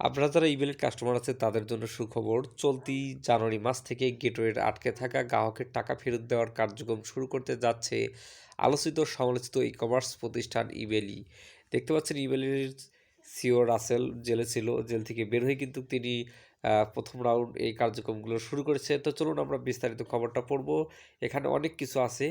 আপনারা যারা ইমেলের কাস্টমার আছে, তাদের জন্য সুখবর, চলতি জানুয়ারি মাস থেকে গেটওয়ের আটকে থাকা গ্রাহকের টাকা ফেরত দেওয়ার কার্যক্রম শুরু করতে যাচ্ছে আলোচিত সমালোচিত ই কমার্স প্রতিষ্ঠান ইমেলি দেখতে পাচ্ছেন ইমেলের সিও রাসেল জেলে ছিল, জেল থেকে বের হয়ে কিন্তু তিনি প্রথম রাউন্ড এই কার্যক্রমগুলো শুরু করেছে তো চলুন আমরা বিস্তারিত খবরটা পড়ব। এখানে অনেক কিছু আছে।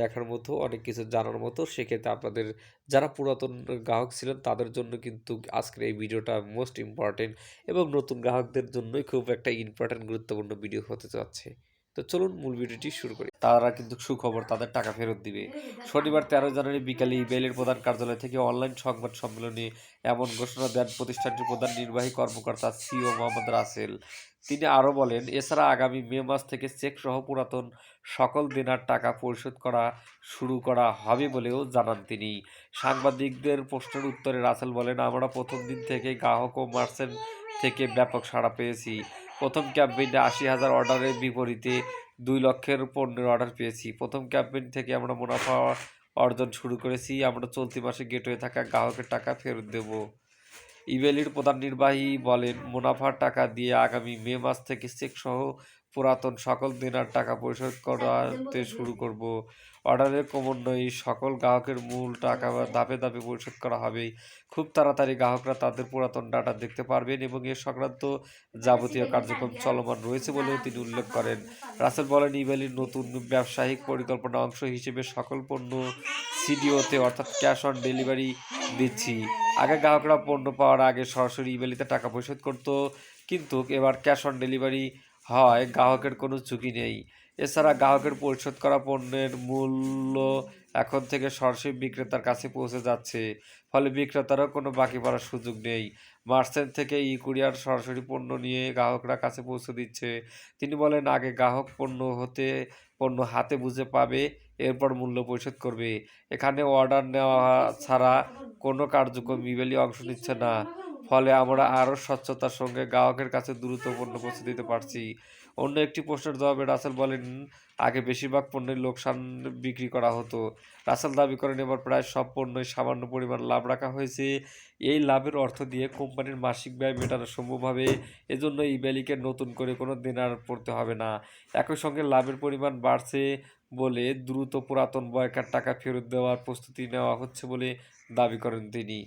দেখার মতো, অনেক কিছু জানার মতো। সেক্ষেত্রে আপনাদের যারা পুরাতন গ্রাহক ছিলেন, তাদের জন্য কিন্তু আজকের এই ভিডিওটা মোস্ট ইম্পর্টেন্ট এবং নতুন গ্রাহকদের জন্যই খুব একটা ইম্পর্টেন্ট গুরুত্বপূর্ণ ভিডিও হতে যাচ্ছে। তো চলুন মূল ভিডিওটি শুরু করি। তারা কিন্তু সুখবর, তাদের টাকা ফেরত দিবে। শনিবার তেরো জানুয়ারি বিকালে ইমেলের প্রধান কার্যালয় থেকে অনলাইন সংবাদ সম্মেলনে এমন ঘোষণা দেন প্রতিষ্ঠানটির প্রধান নির্বাহী কর্মকর্তা সিও মোহাম্মদ রাসেল। তিনি আরও বলেন, এছাড়া আগামী মে মাস থেকে চেক সহ পুরাতন সকল দেনার টাকা পরিশোধ করা শুরু করা হবে বলেও জানান তিনি। সাংবাদিকদের প্রশ্নের উত্তরে রাসেল বলেন, আমরা প্রথম দিন থেকে গ্রাহক ও মার্চেন্ট থেকে ব্যাপক সাড়া পেয়েছি। প্রথম ক্যাম্পেইনে আশি হাজার অর্ডারের বিপরীতে দুই লক্ষের পণ্যের অর্ডার পেয়েছি। প্রথম ক্যাম্পেইন থেকে আমরা মুনাফা অর্জন শুরু করেছি। আমরা চলতি মাসে গেটওয়ে থাকা গ্রাহকের টাকা ফেরত দেব। ইভেলির প্রধান নির্বাহী বলেন, মুনাফার টাকা দিয়ে আগামী মে মাস থেকে চেক সহ পুরাতন সকল দেনার টাকা পরিশোধ করাতে শুরু করব। অর্ডারের ক্রমান্বয়ে সকল গ্রাহকের মূল টাকা ধাপে ধাপে পরিশোধ করা হবে। খুব তাড়াতাড়ি গ্রাহকরা তাদের পুরাতন ডাটা দেখতে পারবেন এবং এ সংক্রান্ত যাবতীয় কার্যক্রম চলমান রয়েছে বলেও তিনি উল্লেখ করেন। রাসেল বলেন ইমেলির নতুন ব্যবসায়িক পরিকল্পনা অংশ হিসেবে সকল পণ্য সিডিওতে অর্থাৎ ক্যাশ অন ডেলিভারি দিচ্ছি। আগে গ্রাহকরা পণ্য পাওয়ার আগে সরাসরি ইমেলিতে টাকা পরিশোধ করত, কিন্তু এবার ক্যাশ অন ডেলিভারি হয়, গ্রাহকের কোনো ঝুঁকি নেই। এছাড়া গ্রাহকের পরিশোধ করা পণ্যের মূল্য এখন থেকে সরাসরি বিক্রেতার কাছে পৌঁছে যাচ্ছে, ফলে বিক্রেতারও কোনো বাকি পড়ার সুযোগ নেই। মার্চেন্ট থেকে ই কুরিয়ার সরাসরি পণ্য নিয়ে গ্রাহকরা কাছে পৌঁছে দিচ্ছে। তিনি বলেন, আগে গ্রাহক পণ্য হতে, পণ্য হাতে বুঝে পাবে, এরপর মূল্য পরিশোধ করবে। এখানে অর্ডার নেওয়া ছাড়া কোনো কার্যক্রম ইমেলি অংশ নিচ্ছে না। ফলে আমরা আরও স্বচ্ছতার সঙ্গে গ্রাহকের কাছে দ্রুত পণ্য পৌঁছে দিতে পারছি। অন্য একটি প্রশ্নের জবাবে রাসেল বলেন, আগে বেশিরভাগ পণ্যের লোকসান বিক্রি করা হতো। রাসেল দাবি করেন, এবার প্রায় সব পণ্যই সামান্য পরিমাণ লাভ রাখা হয়েছে। এই লাভের অর্থ দিয়ে কোম্পানির মাসিক ব্যয় মেটানো সম্ভব হবে। এজন্য ইমেলিকে নতুন করে কোনো দেনার পড়তে হবে না। একই সঙ্গে লাভের পরিমাণ বাড়ছে বলে দ্রুত পুরাতন বয়কার টাকা ফেরত দেওয়ার প্রস্তুতি নেওয়া হচ্ছে বলে দাবি করেন তিনি।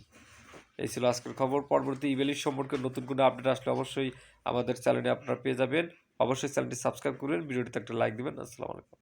এই ছিল আজকের খবর। পরবর্তী ইমেলির সম্পর্কে নতুন কোনো আপডেট আসলে অবশ্যই আমাদের চ্যানেলে আপনারা পেয়ে যাবেন। অবশ্যই চ্যানেলটি সাবস্ক্রাইব করবেন, ভিডিওটিতে একটা লাইক দেবেন। আসসালামু আলাইকুম।